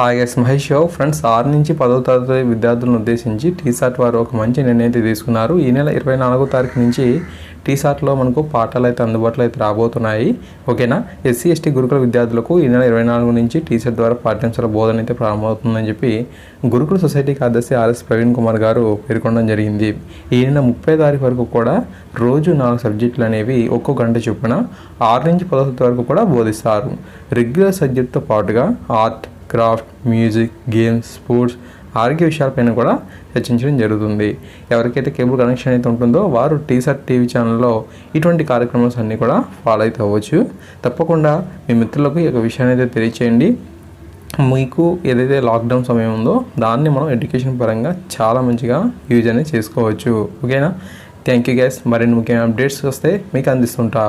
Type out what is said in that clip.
Hi S Mahesh show friends ఆరు నుంచి పదో తరగతి విద్యార్థులను ఉద్దేశించి టీసాట్ వారు ఒక మంచి నిర్ణయం తీసుకున్నారు. ఈ నెల ఇరవై నాలుగో తారీఖు నుంచి టీసాట్లో మనకు పాఠాలు అయితే అందుబాటులో అయితే రాబోతున్నాయి. ఓకేనా? ఎస్సీ ఎస్టీ గురుకుల విద్యార్థులకు ఈ నెల ఇరవై నాలుగు నుంచి టీసెట్ ద్వారా పాఠ్యాంశాల బోధన అయితే ప్రారంభమవుతుందని చెప్పి గురుకుల సొసైటీ అధ్యక్ష ఆర్ఎస్ ప్రవీణ్ కుమార్ గారు పేర్కొనడం జరిగింది. ఈ నెల ముప్పై తారీఖు వరకు కూడా రోజు నాలుగు సబ్జెక్టులు అనేవి ఒక్కో గంట చొప్పున ఆరు నుంచి పదో తరగతి వరకు కూడా బోధిస్తారు. రెగ్యులర్ సబ్జెక్ట్తో పాటుగా art craft music games sports ఆరోగ్య విషయాలపైన కూడా చర్చించడం జరుగుతుంది. ఎవరికైతే కేబుల్ కనెక్షన్ అయితే ఉంటుందో వారు టీసర్ టీవీ ఛానల్లో ఇటువంటి కార్యక్రమాలు అన్నీ కూడా ఫాలో అయితే అవ్వచ్చు. తప్పకుండా మీ మిత్రులకు ఈ యొక్క విషయాన్ని అయితే తెలియచేయండి. మీకు ఏదైతే లాక్డౌన్ సమయం ఉందో దాన్ని మనం ఎడ్యుకేషన్ పరంగా చాలా మంచిగా యూజ్ అనేది చేసుకోవచ్చు. ఓకేనా? థ్యాంక్ యూ గ్యాస్ మరిన్ని ముఖ్యమైన అప్డేట్స్ వస్తే మీకు అందిస్తుంటా.